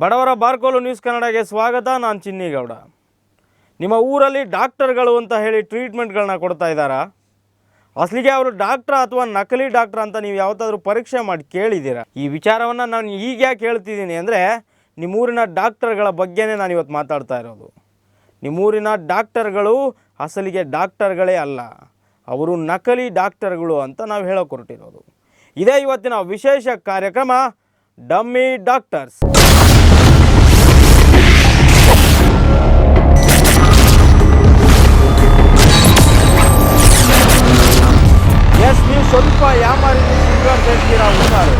ಬಡವರ ಬಾರ್ಕೋಲು ನ್ಯೂಸ್ ಕನ್ನಡಗೆ ಸ್ವಾಗತ, ನಾನು ಚಿನ್ನಿಗೌಡ. ನಿಮ್ಮ ಊರಲ್ಲಿ ಡಾಕ್ಟರ್ಗಳು ಅಂತ ಹೇಳಿ ಟ್ರೀಟ್ಮೆಂಟ್ಗಳನ್ನ ಕೊಡ್ತಾ ಇದ್ದಾರಾ? ಅಸಲಿಗೆ ಅವರು ಡಾಕ್ಟ್ರ ಅಥವಾ ನಕಲಿ ಡಾಕ್ಟರ್ ಅಂತ ನೀವು ಯಾವತ್ತಾದರೂ ಪರೀಕ್ಷೆ ಮಾಡಿ ಕೇಳಿದ್ದೀರಾ? ಈ ವಿಚಾರವನ್ನು ನಾನು ಈಗ ಯಾಕೆ ಹೇಳ್ತಿದ್ದೀನಿ ಅಂದರೆ, ನಿಮ್ಮೂರಿನ ಡಾಕ್ಟರ್ಗಳ ಬಗ್ಗೆನೇ ನಾನು ಇವತ್ತು ಮಾತಾಡ್ತಾ ಇರೋದು. ನಿಮ್ಮೂರಿನ ಡಾಕ್ಟರ್ಗಳು ಅಸಲಿಗೆ ಡಾಕ್ಟರ್ಗಳೇ ಅಲ್ಲ, ಅವರು ನಕಲಿ ಡಾಕ್ಟರ್ಗಳು ಅಂತ ನಾವು ಹೇಳೋಕೆ ಹೊರಟಿರೋದು ಇದೇ ಇವತ್ತಿನ ವಿಶೇಷ ಕಾರ್ಯಕ್ರಮ ಡಮ್ಮಿ ಡಾಕ್ಟರ್ಸ್. ಸ್ವಲ್ಪ ಯಾಮಾರಿ ಸುಡುಗಾಡು ಸೇರ್ತೀರಾ ಹುಷಾರು.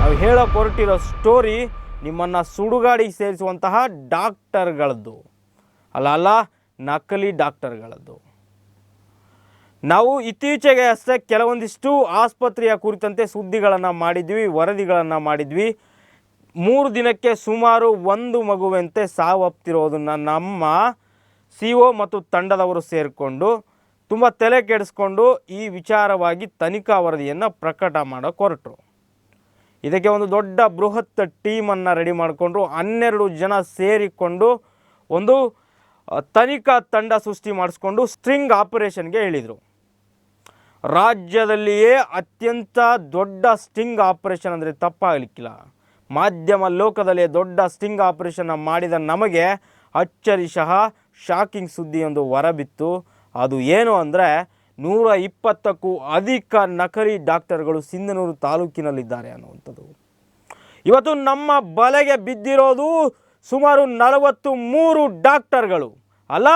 ನಾವು ಹೇಳೋಕೆ ಹೊರಟಿರೋ ಸ್ಟೋರಿ ನಿಮ್ಮನ್ನು ಸುಡುಗಾಡಿಗೆ ಸೇರಿಸುವಂತಹ ಡಾಕ್ಟರ್ಗಳದ್ದು. ಅಲ್ಲ ಅಲ್ಲ, ನಕಲಿ ಡಾಕ್ಟರ್ಗಳದ್ದು. ನಾವು ಇತ್ತೀಚೆಗೆ ಅಷ್ಟೇ ಕೆಲವೊಂದಿಷ್ಟು ಆಸ್ಪತ್ರೆಯ ಕುರಿತಂತೆ ಸುದ್ದಿಗಳನ್ನು ಮಾಡಿದ್ವಿ, ವರದಿಗಳನ್ನು ಮಾಡಿದ್ವಿ. ಮೂರು ದಿನಕ್ಕೆ ಸುಮಾರು ಒಂದು ಮಗುವಂತೆ ಸಾವಪ್ತಿರೋದನ್ನು ನಮ್ಮ ಸಿ ಮತ್ತು ತಂಡದವರು ಸೇರಿಕೊಂಡು ತುಂಬ ತಲೆ ಕೆಡಿಸ್ಕೊಂಡು ಈ ವಿಚಾರವಾಗಿ ತನಿಖಾ ವರದಿಯನ್ನು ಪ್ರಕಟ ಮಾಡೋಕೆ ಹೊರಟರು ಇದಕ್ಕೆ ಒಂದು ದೊಡ್ಡ ಬೃಹತ್ ಟೀಮನ್ನು ರೆಡಿ ಮಾಡಿಕೊಂಡ್ರು. ಹನ್ನೆರಡು ಜನ ಸೇರಿಕೊಂಡು ಒಂದು ತನಿಖಾ ತಂಡ ಸೃಷ್ಟಿ ಮಾಡಿಸ್ಕೊಂಡು ಸ್ಟ್ರಿಂಗ್ ಆಪರೇಷನ್ಗೆ ಹೇಳಿದರು ರಾಜ್ಯದಲ್ಲಿಯೇ ಅತ್ಯಂತ ದೊಡ್ಡ ಸ್ಟಿಂಗ್ ಆಪರೇಷನ್ ಅಂದರೆ ತಪ್ಪಾಗಲಿಕ್ಕಿಲ್ಲ. ಮಾಧ್ಯಮ ಲೋಕದಲ್ಲಿ ದೊಡ್ಡ ಸ್ಟಿಂಗ್ ಆಪರೇಷನ್ ಮಾಡಿದ ನಮಗೆ ಅಚ್ಚರಿಶಃ ಶಾಕಿಂಗ್ ಸುದ್ದಿಯೊಂದು ಹೊರಬಿತ್ತು. ಅದು ಏನು ಅಂದರೆ ನೂರ ಇಪ್ಪತ್ತಕ್ಕೂ ಅಧಿಕ ನಕಲಿ ಡಾಕ್ಟರ್ಗಳು ಸಿಂಧನೂರು ತಾಲೂಕಿನಲ್ಲಿದ್ದಾರೆ ಅನ್ನುವಂಥದ್ದು. ಇವತ್ತು ನಮ್ಮ ಬಲೆಗೆ ಬಿದ್ದಿರೋದು ಸುಮಾರು ನಲವತ್ತು ಮೂರು ಡಾಕ್ಟರ್ಗಳು. ಅಲ್ಲ,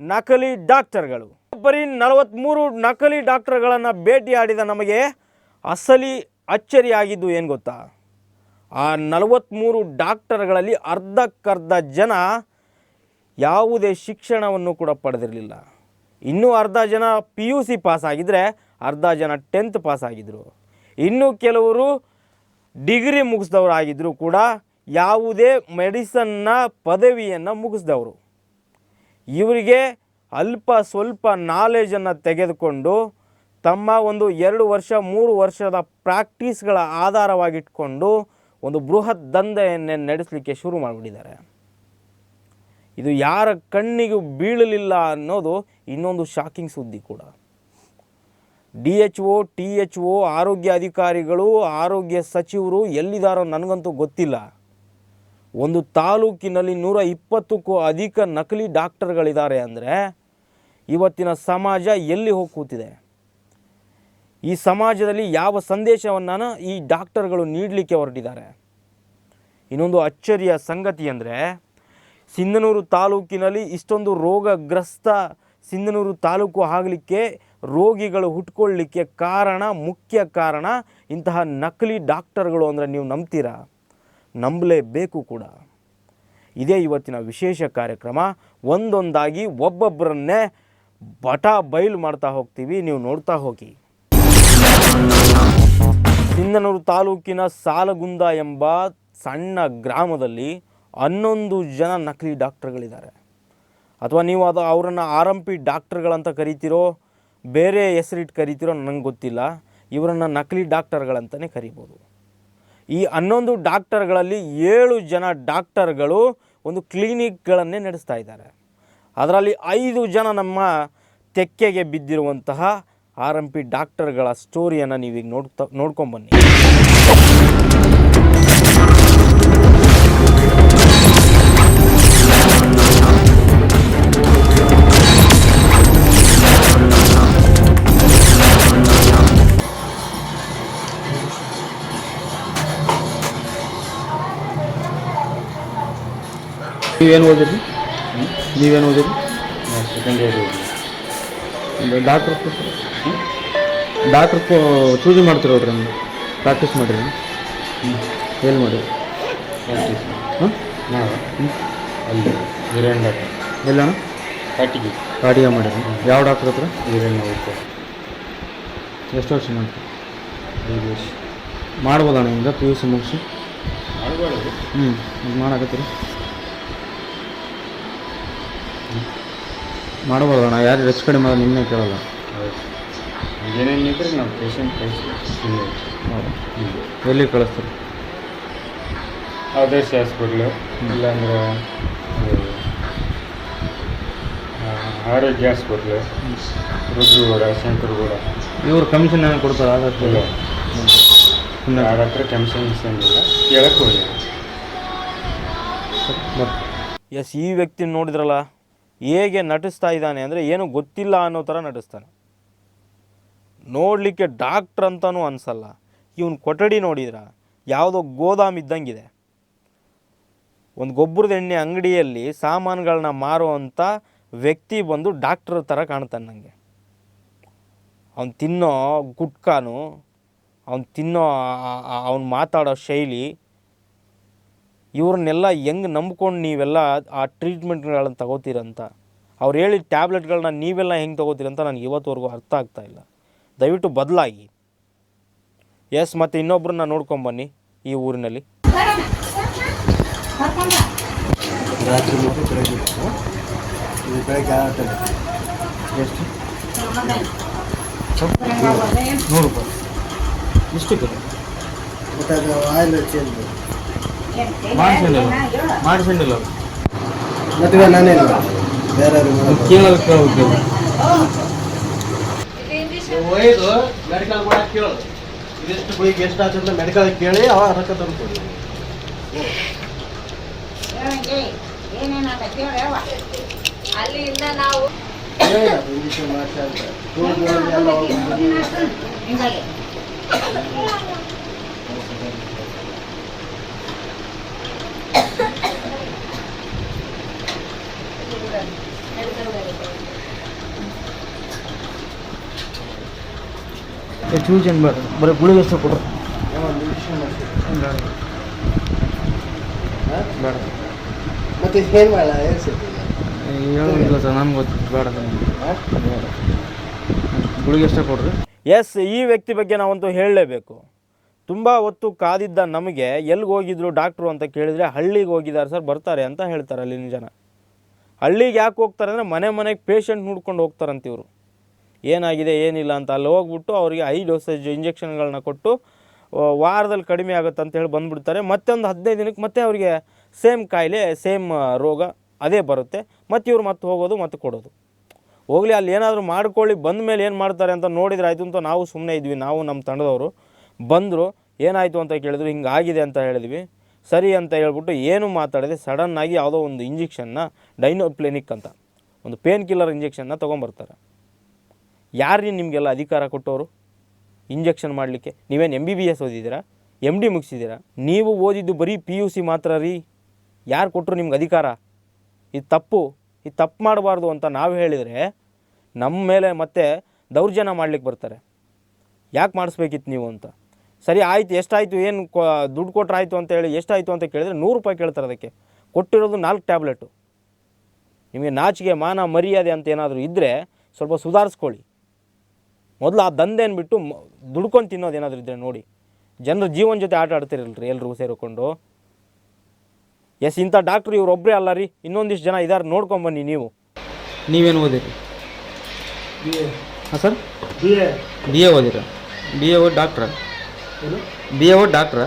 ನಕಲಿ ಡಾಕ್ಟರ್ಗಳು. ಬರೀ ನಲವತ್ತ್ಮೂರು ನಕಲಿ ಡಾಕ್ಟರ್ಗಳನ್ನು ಭೇಟಿಯಾಡಿದ ನಮಗೆ ಅಸಲಿ ಅಚ್ಚರಿಯಾಗಿದ್ದು ಏನು ಗೊತ್ತಾ? ಆ ನಲವತ್ತ್ಮೂರು ಡಾಕ್ಟರ್ಗಳಲ್ಲಿ ಅರ್ಧಕ್ಕರ್ಧ ಜನ ಯಾವುದೇ ಶಿಕ್ಷಣವನ್ನು ಕೂಡ ಪಡೆದಿರಲಿಲ್ಲ. ಇನ್ನೂ ಅರ್ಧ ಜನ ಪಿ ಯು ಸಿ ಪಾಸ್ ಆಗಿದ್ದರೆ ಅರ್ಧ ಜನ ಟೆಂತ್ ಪಾಸ್ ಆಗಿದ್ದರು ಇನ್ನು ಕೆಲವರು ಡಿಗ್ರಿ ಮುಗಿಸ್ದವ್ರು ಆಗಿದ್ದರೂ ಕೂಡ ಯಾವುದೇ ಮೆಡಿಸನ್ನ ಪದವಿಯನ್ನು ಮುಗಿಸ್ದವರು. ಇವರಿಗೆ ಅಲ್ಪ ಸ್ವಲ್ಪ ನಾಲೆಜನ್ನು ತೆಗೆದುಕೊಂಡು ತಮ್ಮ ಒಂದು ಎರಡು ವರ್ಷ, ಮೂರು ವರ್ಷದ ಪ್ರಾಕ್ಟೀಸ್ಗಳ ಆಧಾರವಾಗಿಟ್ಕೊಂಡು ಒಂದು ಬೃಹತ್ ದಂಧೆಯನ್ನೇ ನಡೆಸಲಿಕ್ಕೆ ಶುರು ಮಾಡಿಬಿಟ್ಟಿದ್ದಾರೆ. ಇದು ಯಾರ ಕಣ್ಣಿಗೂ ಬೀಳಲಿಲ್ಲ ಅನ್ನೋದು ಇನ್ನೊಂದು ಶಾಕಿಂಗ್ ಸುದ್ದಿ ಕೂಡ. D H O, T H O, ಆರೋಗ್ಯ ಅಧಿಕಾರಿಗಳು, ಆರೋಗ್ಯ ಸಚಿವರು ಎಲ್ಲಿದ್ದಾರೋ ನನಗಂತೂ ಗೊತ್ತಿಲ್ಲ. ಒಂದು ತಾಲೂಕಿನಲ್ಲಿ ನೂರ ಇಪ್ಪತ್ತಕ್ಕೂ ಅಧಿಕ ನಕಲಿ ಡಾಕ್ಟರ್ಗಳಿದ್ದಾರೆ ಅಂದರೆ ಇವತ್ತಿನ ಸಮಾಜ ಎಲ್ಲಿ ಹೋಗಿ ಕೂತಿದೆ? ಈ ಸಮಾಜದಲ್ಲಿ ಯಾವ ಸಂದೇಶವನ್ನು ಈ ಡಾಕ್ಟರ್ಗಳು ನೀಡಲಿಕ್ಕೆ ಹೊರಟಿದ್ದಾರೆ? ಇನ್ನೊಂದು ಅಚ್ಚರಿಯ ಸಂಗತಿ ಅಂದರೆ ಸಿಂಧನೂರು ತಾಲೂಕಿನಲ್ಲಿ ಇಷ್ಟೊಂದು ರೋಗಗ್ರಸ್ತ ಸಿಂಧನೂರು ತಾಲೂಕು ಆಗಲಿಕ್ಕೆ ರೋಗಿಗಳು ಹುಟ್ಕೊಳ್ಳಿಕ್ಕೆ ಕಾರಣ, ಮುಖ್ಯ ಕಾರಣ ಇಂತಹ ನಕಲಿ ಡಾಕ್ಟರ್ಗಳು ಅಂದರೆ ನೀವು ನಂಬ್ತೀರಾ? ನಂಬಲೇಬೇಕು ಕೂಡ. ಇದೇ ಇವತ್ತಿನ ವಿಶೇಷ ಕಾರ್ಯಕ್ರಮ. ಒಂದೊಂದಾಗಿ ಒಬ್ಬೊಬ್ಬರನ್ನೇ ಬಟ ಬಯಲು ಮಾಡ್ತಾ ಹೋಗ್ತೀವಿ. ನೀವು ನೋಡ್ತಾ ಹೋಗಿ. ಸಿಂಧನೂರು ತಾಲೂಕಿನ ಸಾಲಗುಂದ ಎಂಬ ಸಣ್ಣ ಗ್ರಾಮದಲ್ಲಿ ಹನ್ನೊಂದು ಜನ ನಕಲಿ ಡಾಕ್ಟರ್ಗಳಿದ್ದಾರೆ. ಅಥವಾ ನೀವು ಅದು ಅವರನ್ನು ಆರ್ ಎಂ ಪಿ ಡಾಕ್ಟರ್ಗಳಂತ ಕರಿತೀರೋ, ಬೇರೆ ಹೆಸರಿಟ್ಟು ಕರಿತೀರೋ ನನಗೆ ಗೊತ್ತಿಲ್ಲ. ಇವರನ್ನು ನಕಲಿ ಡಾಕ್ಟರ್ಗಳಂತಲೇ ಕರಿಬೋದು. ಈ ಹನ್ನೊಂದು ಡಾಕ್ಟರ್ಗಳಲ್ಲಿ ಏಳು ಜನ ಡಾಕ್ಟರ್ಗಳು ಒಂದು ಕ್ಲಿನಿಕ್ಗಳನ್ನೇ ನಡೆಸ್ತಾ ಇದ್ದಾರೆ. ಅದರಲ್ಲಿ ಐದು ಜನ ನಮ್ಮ ತೆಕ್ಕೆಗೆ ಬಿದ್ದಿರುವಂತಹ ಆರ್ ಎಂ ಪಿ ಡಾಕ್ಟರ್ಗಳ ಸ್ಟೋರಿಯನ್ನು ನೀವೀಗ ನೋಡ್ತಾ, ನೋಡ್ಕೊಂಬನ್ನಿ. ನೀವೇನು ಓದಿರಿ ನೀವೇನು ಓದಿರಿ second year doctor doctor choose ಮಾಡ್ತಿರೋಡ್ರಿ ನೀವು? ಪ್ರಾಕ್ಟೀಸ್ ಮಾಡಿರಿ ಎಲ್ಲಿ ಮಾಡಿರಿ? ಹಾಂ? ಹ್ಞೂ ಅಲ್ಲಿ ಡಾಕ್ಟರ್ ಎಲ್ಲ ಕಾಟಿಗೆ ಕಾಟಿಗೆ ಮಾಡಿರಿ. ಯಾವ ಡಾಕ್ಟ್ರ್ ಹತ್ರ? ವೀರೇನ್ ಓಕೆ. ಎಷ್ಟು ವರ್ಷ ಮಾಡ್ತೀರಿ? ಐದು ವರ್ಷ. ಮಾಡ್ಬೋದಣ್ಣ ಹಿಂಗೆ ಪಿ ಯು ಸಿ ಮುಗಿಸಿ? ಮಾಡ್ಬೋದು. ಹ್ಞೂ ಇದು ಮಾಡಾಕತ್ತೀರಿ ಮಾಡ್ಬೋದಣ್ಣ ಯಾರು ಹೆಚ್ಚು ಕಡಿಮೆ ಮಾಡೋದು ನಿಮ್ಮನ್ನೇ ಕೇಳಲ್ಲ. ಏನೇನಿದ್ರೆ ನಾವು ಪೇಷಂಟ್ ಕಳಿಸ್ತೀವಿ ಎಲ್ಲಿ ಕಳಿಸ್ತೀರಿ? ಆದರ್ಶ ಹಾಸ್ಪಿಟ್ಲು ಇಲ್ಲಾಂದ್ರೆ ಆರೋಗ್ಯ ಹಾಸ್ಪಿಟ್ಲು. ರುದ್ರಗೌಡ ಶಂಕರಗೌಡ. ಇವ್ರು ಕಮಿಷನ್ ಏನೋ ಕೊಡ್ತಾರೆ? ಸುಮ್ಮನೆ ಯಾರ ಹತ್ರ ಕಮಿಷನ್ ಇಸ್ಕೊಂಡಿಲ್ಲ ಕೇಳಕ್ಕೆ ಹೋಗಿ ಎಸ್ ಈ ವ್ಯಕ್ತಿ ನೋಡಿದ್ರಲ್ಲ? ಹೇಗೆ ನಟಿಸ್ತಾ ಇದ್ದಾನೆ ಅಂದರೆ ಏನು ಗೊತ್ತಿಲ್ಲ ಅನ್ನೋ ಥರ ನಟಿಸ್ತಾನೆ. ನೋಡಲಿಕ್ಕೆ ಡಾಕ್ಟ್ರ್ ಅಂತಲೂ ಅನಿಸಲ್ಲ. ಇವನು ಕೊಠಡಿ ನೋಡಿದ್ರ? ಯಾವುದೋ ಗೋದಾಮ್ ಇದ್ದಂಗಿದೆ. ಒಂದು ಗೊಬ್ಬರದ ಎಣ್ಣೆ ಅಂಗಡಿಯಲ್ಲಿ ಸಾಮಾನುಗಳನ್ನ ಮಾರುವಂಥ ವ್ಯಕ್ತಿ ಬಂದು ಡಾಕ್ಟ್ರ್ ಥರ ಕಾಣ್ತಾನೆ ನನಗೆ ಅವ್ನು ತಿನ್ನೋ ಗುಟ್ಕಾನು, ಅವನು ತಿನ್ನೋ ಅವ್ನು ಮಾತಾಡೋ ಶೈಲಿ ಇವ್ರನ್ನೆಲ್ಲ ಹೆಂಗೆ ನಂಬ್ಕೊಂಡು ನೀವೆಲ್ಲ ಆ ಟ್ರೀಟ್ಮೆಂಟ್ಗಳನ್ನು ತಗೋತೀರಂತ ಅವ್ರು ಹೇಳಿದ ಟ್ಯಾಬ್ಲೆಟ್ಗಳನ್ನ ನೀವೆಲ್ಲ ಹೆಂಗೆ ತಗೋತೀರಂತ ನನಗೆ ಇವತ್ತುವರೆಗೂ ಅರ್ಥ ಆಗ್ತಾ ಇಲ್ಲ. ದಯವಿಟ್ಟು ಬದಲಾಗಿ. ಎಸ್ ಮತ್ತು ಇನ್ನೊಬ್ರನ್ನ ನೋಡ್ಕೊಂಬನ್ನಿ ಈ ಊರಿನಲ್ಲಿ. ರಾತ್ರಿ ಮತ್ತು ಬೆಳಗ್ಗೆ ಇತ್ತು. ಇದು ಬೆಳಗ್ಗೆ ಆರು ಗಂಟೆ. ಎಷ್ಟು? ನೂರು ರೂಪಾಯಿ ಮತ್ತು ಅದು ಆಯಿಲ್ ಚೇಂಜ್ ಮಾಡಿಸಿಲ್ಲ ಮಾಡಿಸಿಲ್ಲ ಮದುವೆ ನಾನೇ ಇಲ್ಲ ಬೇರೆ ಮಾಡೋದು. ಕೇಳೋದು ಕೇಳೋದು ಒಯ್ದು ಮೆಡಿಕಲ್ ಕೂಡ ಕೇಳೋದು ಇದೆಷ್ಟು ಗುಳಿಗೆ ಎಷ್ಟು ಆಗ್ತದೆ ಮೆಡಿಕಲ್ ಕೇಳಿ ಅವ ರೊಕ್ಕ ತಂದು ಕೊಡಿ. ಅಲ್ಲಿಂದ ನಾವು ಹಿಂಗಾಗಿ ಏನು ಬೇಡ ಬರೀ ಗುಳಿಗೆ ಕೊಡ್ರಿ ಏನೋ ಒಂದು ಇಂಜೆಕ್ಷನ್ ಮಾಡಿಸಿ ಬೇಡ ಮತ್ತೆ ಏನು ಮಾಡಲ್ಲ ಏನು ಸಿಗ್ತದೆ ಹೇಳೋದಿಲ್ಲ ಸರ್ ನನಗೆ ಗೊತ್ತು ಬೇಡ ಸರ್ ಬೇಡ ಗುಳಿಗೆ ಎಷ್ಟೇ ಕೊಡ್ರಿ ಎಸ್ ಈ ವ್ಯಕ್ತಿ ಬಗ್ಗೆ ನಾವಂತೂ ಹೇಳಲೇಬೇಕು. ತುಂಬ ಹೊತ್ತು ಕಾದಿದ್ದ ನಮಗೆ ಎಲ್ಲಿಗೆ ಹೋಗಿದ್ರು ಡಾಕ್ಟ್ರು ಅಂತ ಕೇಳಿದರೆ ಹಳ್ಳಿಗೆ ಹೋಗಿದ್ದಾರೆ ಸರ್ ಬರ್ತಾರೆ ಅಂತ ಹೇಳ್ತಾರೆ ಅಲ್ಲಿನ ಜನ. ಹಳ್ಳಿಗೆ ಯಾಕೆ ಹೋಗ್ತಾರೆ ಅಂದರೆ ಮನೆ ಮನೆಗೆ ಪೇಷಂಟ್ ನೋಡ್ಕೊಂಡು ಹೋಗ್ತಾರಂತ ಇವರು. ಏನಾಗಿದೆ, ಏನಿಲ್ಲ ಅಂತ ಅಲ್ಲಿ ಹೋಗ್ಬಿಟ್ಟು ಅವರಿಗೆ ಐ ಡೋಸೇಜ್ ಇಂಜೆಕ್ಷನ್ಗಳನ್ನ ಕೊಟ್ಟು ವಾರದಲ್ಲಿ ಕಡಿಮೆ ಆಗುತ್ತೆ ಅಂತ ಹೇಳಿ ಬಂದುಬಿಡ್ತಾರೆ. ಮತ್ತೆ ಒಂದು ಹದಿನೈದು ದಿನಕ್ಕೆ ಮತ್ತೆ ಅವರಿಗೆ ಸೇಮ್ ಕಾಯಿಲೆ ಸೇಮ್ ರೋಗ ಅದೇ ಬರುತ್ತೆ. ಮತ್ತು ಇವ್ರು ಮತ್ತೆ ಹೋಗೋದು, ಮತ್ತೆ ಕೊಡೋದು. ಹೋಗಲಿ, ಅಲ್ಲಿ ಏನಾದರೂ ಮಾಡ್ಕೊಳ್ಳಿ, ಬಂದ ಮೇಲೆ ಏನು ಮಾಡ್ತಾರೆ ಅಂತ ನೋಡಿದ್ರೆ ಆಯಿತು ಅಂತ ನಾವು ಸುಮ್ಮನೆ ಇದ್ವಿ. ನಾವು ನಮ್ಮ ತಂಡದವರು ಬಂದರು, ಏನಾಯಿತು ಅಂತ ಕೇಳಿದ್ರು, ಹಿಂಗೆ ಆಗಿದೆ ಅಂತ ಹೇಳಿದ್ವಿ. ಸರಿ ಅಂತ ಹೇಳ್ಬಿಟ್ಟು ಏನು ಮಾತಾಡದೆ ಸಡನ್ನಾಗಿ ಯಾವುದೋ ಒಂದು ಇಂಜೆಕ್ಷನ್ನ ಡೈನೋಪ್ಲೆನಿಕ್ ಅಂತ, ಒಂದು ಪೇನ್ ಕಿಲ್ಲರ್ ಇಂಜೆಕ್ಷನ್ನ ತೊಗೊಂಬರ್ತಾರೆ. ಯಾರೀ ನಿಮಗೆಲ್ಲ ಅಧಿಕಾರ ಕೊಟ್ಟವರು ಇಂಜೆಕ್ಷನ್ ಮಾಡಲಿಕ್ಕೆ. ನೀವೇನು ಎಂ ಬಿ ಬಿ ಎಸ್ ಓದಿದ್ದೀರಾ? ಎಂ ಡಿ ಮುಗಿಸಿದ್ದೀರಾ? ನೀವು ಓದಿದ್ದು ಬರೀ ಪಿ ಯು ಸಿ ಮಾತ್ರ ರೀ. ಯಾರು ಕೊಟ್ಟರು ನಿಮ್ಗೆ ಅಧಿಕಾರ? ಇದು ತಪ್ಪು. ಇದು ತಪ್ಪು ಮಾಡಬಾರ್ದು ಅಂತ ನಾವು ಹೇಳಿದರೆ ನಮ್ಮ ಮೇಲೆ ಮತ್ತೆ ದೌರ್ಜನ್ಯ ಮಾಡ್ಲಿಕ್ಕೆ ಬರ್ತಾರೆ. ಯಾಕೆ ಮಾಡಿಸ್ಬೇಕಿತ್ತು ನೀವು ಅಂತ? ಸರಿ, ಆಯಿತು, ಎಷ್ಟಾಯಿತು, ಏನು ದುಡ್ಡು ಕೊಟ್ಟರೆ ಆಯಿತು ಅಂತ ಹೇಳಿ ಎಷ್ಟಾಯಿತು ಅಂತ ಕೇಳಿದರೆ ನೂರು ರೂಪಾಯಿ ಕೇಳ್ತಾರೆ ಅದಕ್ಕೆ. ಕೊಟ್ಟಿರೋದು ನಾಲ್ಕು ಟ್ಯಾಬ್ಲೆಟು. ನಿಮಗೆ ನಾಚಿಕೆ, ಮಾನ, ಮರ್ಯಾದೆ ಅಂತ ಏನಾದರೂ ಇದ್ದರೆ ಸ್ವಲ್ಪ ಸುಧಾರಿಸ್ಕೊಳ್ಳಿ. ಮೊದಲು ಆ ದಂಧೆನ ಬಿಟ್ಟು ದುಡ್ಕೊಂಡು ತಿನ್ನೋದು ಏನಾದರೂ ಇದ್ದರೆ ನೋಡಿ. ಜನರ ಜೀವನ ಜೊತೆ ಆಟ ಆಡ್ತಿರಲ್ರಿ ಎಲ್ರಿಗೂ ಸೇರಿಕೊಂಡು. ಎಸ್ ಇಂಥ ಡಾಕ್ಟ್ರು ಇವ್ರೊಬ್ಬರೇ ಅಲ್ಲ ರೀ. ಇನ್ನೊಂದಿಷ್ಟು ಜನ ಇದ್ದಾರೆ ನೋಡ್ಕೊಂಬನ್ನಿ ನೀವು. ನೀವೇನು ಓದಿರಿ? ಹಾಂ sir? B A B A ಓದಿರ? B A ಓ ಡಾಕ್ಟ್ರ ಬಿ ಎ ಓ ಡಾಕ್ಟ್ರ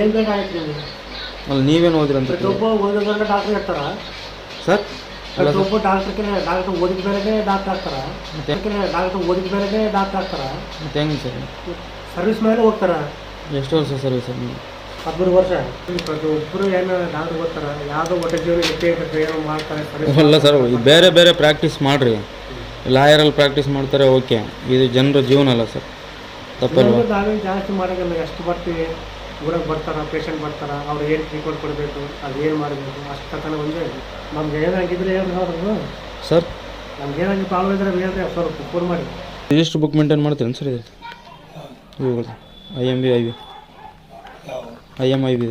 ಏನು ಬೇಕಾಗಿತ್ತು ಅಲ್ಲಿ ನೀವೇನು ಓದಿರಂತ ಡಾಕ್ಟರ್ ಇರ್ತಾರ? ಸರ್? ಪ್ರತಿಯೊಬ್ಬ ಡಾಕ್ಟರ್ಗೆ ಡಾಕ್ಟರ್ ಓದಿದ ಮೇಲೆ ಡಾಕ್ಟರ್ ಆಗ್ತಾರ ಡಾಕ್ಟರ್ ಓದಿದ ಮೇಲೆ ಡಾಕ್ಟರ್ ಆಗ್ತಾರ ಮತ್ತೆ ಹೆಂಗೆ ಸರ್? ಸರ್ವಿಸ್ ಮೇಲೆ ಹೋಗ್ತಾರ. ಎಷ್ಟು ವರ್ಷ ಸರ್ವಿಸ್ ಹದಿಮೂರು ವರ್ಷ. ಪ್ರತಿಯೊಬ್ಬರು ಏನು ಡಾಕ್ಟರ್ ಓದ್ತಾರ. ಯಾವುದೋ ಹೊಟ್ಟೆ ಜೀವನ ಎತ್ತೆ ಏನೋ ಮಾಡ್ತಾರೆ ಸರ್ವಿಸ್ ಅಲ್ಲ ಸರ್ ಬೇರೆ ಬೇರೆ ಪ್ರಾಕ್ಟೀಸ್ ಮಾಡಿರಿ. ಲಾಯರಲ್ಲಿ ಪ್ರಾಕ್ಟೀಸ್ ಮಾಡ್ತಾರೆ ಓಕೆ. ಇದು ಜನರ ಜೀವನ ಅಲ್ಲ ಸರ್. ತಪ್ಪಲ್ವಾ ನಾವೇನು ಜಾಸ್ತಿ ಮಾಡೋಂಗಿಲ್ಲ ಎಷ್ಟು ಬರ್ತೀವಿ? ಊರಾಗ ಬರ್ತಾರ ಪೇಷಂಟ್ ಬರ್ತಾರ? ಅವ್ರು ಏನು ಟ್ರೀಟ್ಮೆಂಟ್ ಕೊಡಬೇಕು? ಅದು ಏನು ಮಾಡಬೇಕು? ಅಷ್ಟು ತನಕ ಒಂದೇ. ನಮ್ಗೆ ಏನಾಗಿದ್ರೆ ಏನು ನೋಡ್ರು ಸರ್? ನಮ್ಗೆ ಏನಾಗಿ ಪ್ರಾಬ್ಲಮ್ ಇದ್ರೆ ಹೇಳ್ರಿ ಫೋನ್ ಮಾಡಿ. ರಿಜಿಸ್ಟರ್ ಬುಕ್ ಮೇಂಟೈನ್ ಮಾಡ್ತೀರೇನು ಸರ್ ಇದು? ಇವುಗಳು I M B I B I M I B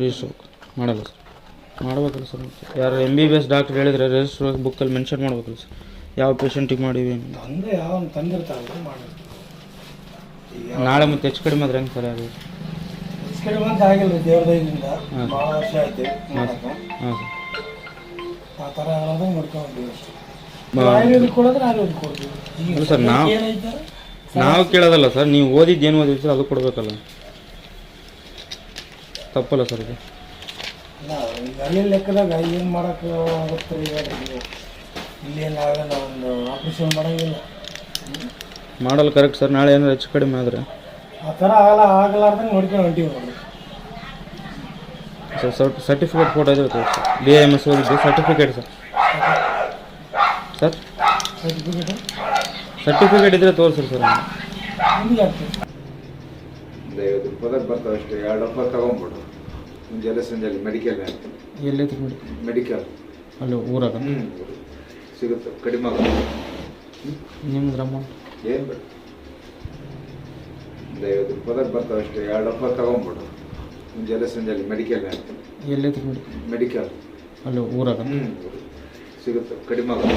register book ಮಾಡಲ್ಲ ಸರ್. ಮಾಡ್ಬೇಕಲ್ಲ ಸರ್. ಯಾರು M B B S doctor ಹೇಳಿದ್ರೆ ರಿಜಿಸ್ಟರ್ ಬುಕ್ಕಲ್ಲಿ ಮೆನ್ಷನ್ ಮಾಡ್ಬೇಕಲ್ಲ ಸರ್. ಯಾವ ಪೇಷಂಟಿಗೆ ಮಾಡಿವಿ ತಂದೆ ಯಾವ ತಂದಿರ್ತಾರೆ ನಾಳೆ ಮತ್ತೆ ಹೆಚ್ಚು ಕಡಿಮೆ ಆದ್ರೆ ಹೆಂಗೆ ಸರ್ ಯಾರು ಅಂತ ಆಗಿಲ್ಲ ದೇವ್ರ ದಯದಿಂದ ಹಾಂ. ಭಾಳ ವರ್ಷ ಆಯ್ತು ಹಾಂ ಸರ್. ಹಾಂ ಸರ್. ಆ ಥರ ಹೇಳೋದು ನೋಡ್ಕೊಂಡಿದ್ದೀವಿ ಅಷ್ಟೇ. ಆಯುರ್ವೇದಿಕ್ ಕೊಡೋದ್ರೆ ಆಯುರ್ವೇದಿಕ್ ಕೊಡ್ತೀವಿ. ಈಗ ಅಲ್ಲ ಸರ್ ನಾವು ಏನೈತೆ ನಾವು ಕೇಳೋದಲ್ಲ ಸರ್ ನೀವು ಓದಿದ್ದು ಏನು ಓದಿದ್ರೆ ಅದು ಕೊಡಬೇಕಲ್ಲ. ತಪ್ಪಲ್ಲ ಸರ್ ಇದು ಇಲ್ಲ ಈಗ ಅಲ್ಲಿ ಲೆಕ್ಕದಾಗ ಏನು ಮಾಡೋಕ್ಕೆ ಆಗುತ್ತೆ ರೀ ಇಲ್ಲಿ ನಾವೆಲ್ಲ ಒಂದು ಆಪ್ರೇಷನ್ ಮಾಡೋಂಗಿಲ್ಲ. ಮಾಡಲ್ಲ ಕರೆಕ್ಟ್ ಸರ್. ನಾಳೆ ಏನಾರು ಹೆಚ್ಚು ಕಡಿಮೆ ಆದರೆ. ಆ ಥರ ಆಗಲ್ಲ ಆಗಲಾರ್ದಂಗೆ ನೋಡ್ಕೊಂಡು ಹೊಂಟೀವಿ ನೋಡ್ರಿ ಸರ್ ಸರ್ಟಿಫಿಕೇಟ್ ಫೋಟೋ ಇದೆ ತೋರಿಸಿ. ಡಿ ಎಂ ಎಸ್ ಓದಿದ್ದು ಸರ್ಟಿಫಿಕೇಟ್ ಸರ್. ಸರ್? ಸರ್ಟಿಫಿಕೇಟ್ ಇದ್ರೆ ತೋರಿಸ್ರಿ ಸರ್ ಒಂದು ಐವತ್ತು ರೂಪಾಯಿದಾಗ ಬರ್ತಾವೆ ಅಷ್ಟೇ. ಎರಡು ರೂಪಾಯಿ ತಗೊಂಬಿಡು. ಮುಂಜಾನೆ ಸಂಜೆ ಮೆಡಿಕಲ್ ಎಲ್ಲೈತಿ ಮೆಡಿಕಲ್ ಅಲ್ಲಿ ಊರಾಗ? ಹ್ಞೂ ಸಿಗುತ್ತೆ ಕಡಿಮೆ ಆಗುತ್ತೆ. ನಿಮ್ದು ಅಮೌಂಟ್? ಏನು ಬೇಡ. ಒಂದು ಐವತ್ತು ರೂಪಾಯಿದಾಗ ಬರ್ತಾವೆ ಅಷ್ಟೇ. ಎರಡು ರೂಪಾಯಿ ತಗೊಂಬಿಡು. ಮುಂಜಾನೆ ಸಂಜೆ ಮೆಡಿಕಲ್ ಎಲ್ಲೈತಿ ನೋಡಿ. ಮೆಡಿಕಲ್ ಅಲ್ಲಿ ಊರಾಗ? ಹ್ಞೂ ಸಿಗುತ್ತೆ ಕಡಿಮೆ ಆಗುತ್ತೆ.